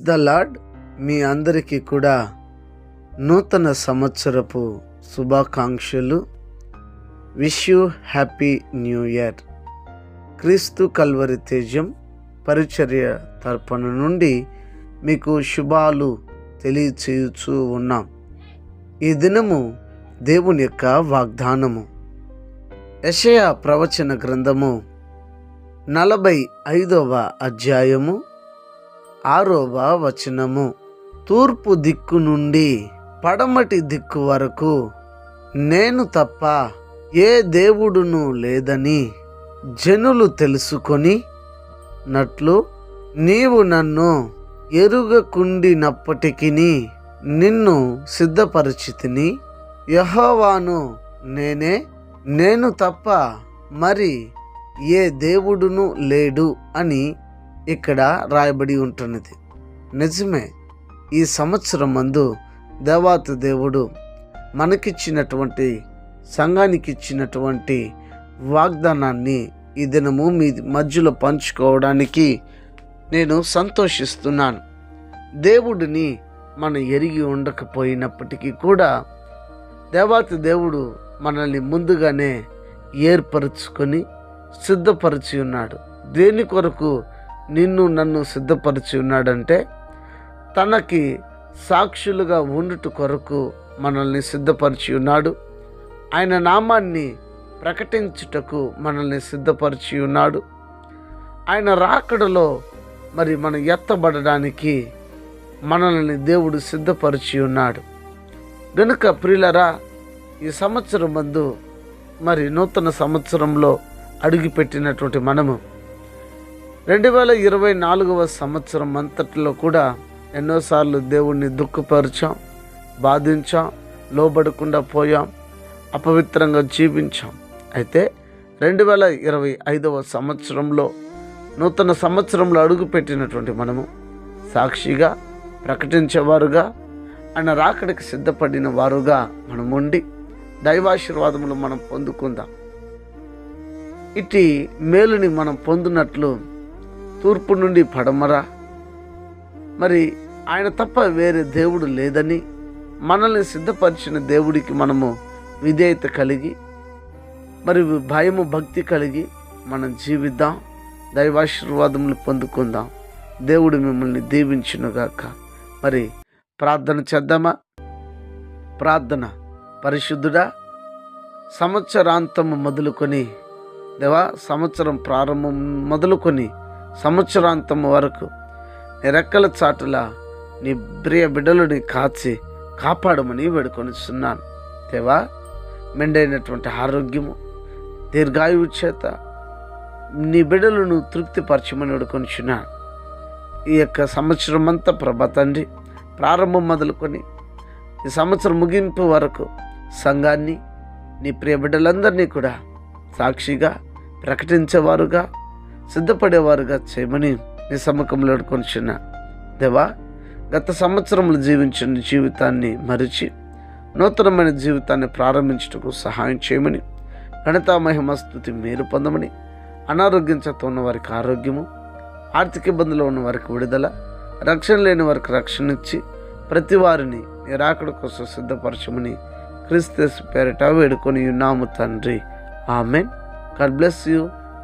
The lord మీ అందరికీ కూడా నూతన సంవత్సరపు శుభాకాంక్షలు. Wish you happy new year క్రీస్తు కల్వరి తేజం పరిచర్య తరపున నుండి మీకు శుభాలు తెలియచేయుచూ ఉన్నాం. ఈ దినము దేవుని యొక్క వాగ్దానము. యషయ ప్రవచన గ్రంథము నలభై ఐదవ అధ్యాయము ఆరోవ వచనము. తూర్పు దిక్కు నుండి పడమటి దిక్కు వరకు నేను తప్ప ఏ దేవుడును లేదని జనులు తెలుసుకొని నట్లు నీవు నన్ను ఎరుగకుండినప్పటికీ నిన్ను సిద్ధపరిచితిని. యహోవాను నేనే నేను తప్ప మరి ఏ దేవుడును లేడు అని ఇక్కడ రాయబడి ఉంటున్నది. నిజమే ఈ సంవత్సరం మందు దేవాత దేవుడు మనకిచ్చినటువంటి సంఘానికి ఇచ్చినటువంటి వాగ్దానాన్ని ఈ దినము మీ మధ్యలో పంచుకోవడానికి నేను సంతోషిస్తున్నాను. దేవుడిని మనం ఎరిగి ఉండకపోయినప్పటికీ కూడా దేవాతి దేవుడు మనల్ని ముందుగానే ఏర్పరచుకొని సిద్ధపరిచి ఉన్నాడు. దేని కొరకు నిన్ను నన్ను సిద్ధపరిచి ఉన్నాడంటే తనకి సాక్షులుగా ఉండుట కొరకు మనల్ని సిద్ధపరిచి ఉన్నాడు. ఆయన నామాన్ని ప్రకటించుటకు మనల్ని సిద్ధపరిచి ఉన్నాడు. ఆయన రాకడలో మరి మనం ఎత్తబడడానికి మనల్ని దేవుడు సిద్ధపరిచి ఉన్నాడు. గనుక ప్రియులరా ఈ సంవత్సరం మందు మరి నూతన సంవత్సరంలో అడుగుపెట్టినటువంటి మనము రెండు వేల ఇరవై నాలుగవ సంవత్సరం అంతటిలో కూడా ఎన్నోసార్లు దేవుణ్ణి దుఃఖపరిచాం బాధించాం లోబడకుండా పోయాం అపవిత్రంగా జీవించాం. అయితే రెండు వేల ఇరవై ఐదవ సంవత్సరంలో నూతన సంవత్సరంలో అడుగుపెట్టినటువంటి మనము సాక్షిగా ప్రకటించేవారుగా ఆయన రాకడికి సిద్ధపడిన వారుగా మనం ఉండి దైవాశీర్వాదములు మనం పొందుకుందాం. ఇటు మేలుని మనం పొందినట్లు తూర్పు నుండి పడమర. మరి ఆయన తప్ప వేరే దేవుడు లేదని మనల్ని సిద్ధపరిచిన దేవుడికి మనము విధేయత కలిగి మరి భయము భక్తి కలిగి మనం జీవిద్దాం. దైవాశీర్వాదములు పొందుకుందాం. దేవుడు మిమ్మల్ని దీవించునుగాక. మరి ప్రార్థన చేద్దామా? ప్రార్థన. పరిశుద్ధుడా సంవత్సరాంతము మొదలుకొని దేవా సంవత్సరం ప్రారంభం మొదలుకొని సంవత్సరాంతం వరకు నిరెక్కల చాటుల నీ ప్రియ బిడ్డలని కాచి కాపాడమని వేడుకొనిస్తున్నాను దేవా మెండైనటువంటి ఆరోగ్యము దీర్ఘాయువు చేత నీ బిడ్డలను తృప్తిపరచమని వేడుకొనిచున్నాను. ఈ యొక్క సంవత్సరం అంతా ప్రభా తండ్రి ప్రారంభం మొదలుకొని ఈ సంవత్సరం ముగింపు వరకు సంఘాన్ని నీ ప్రియ బిడ్డలందరినీ కూడా సాక్షిగా ప్రకటించేవారుగా సిద్ధపడేవారుగా చేయమని నీ సమ్మకంలో వేడుకొనిచున్న దేవా గత సంవత్సరంలో జీవించిన జీవితాన్ని మరిచి నూతనమైన జీవితాన్ని ప్రారంభించుటకు సహాయం చేయమని ఘనత మహిమస్థుతి మేలు పొందమని అనారోగ్యం చేత ఉన్న వారికి ఆరోగ్యము ఆర్థిక ఇబ్బందులు ఉన్న వారికి విడుదల రక్షణ లేని వారికి రక్షణ ఇచ్చి ప్రతి వారిని నిరాకడ కోసం సిద్ధపరచమని క్రిస్తస్ పేరిట వేడుకొని ఉన్నాము తండ్రి. ఆమెన్. God bless you.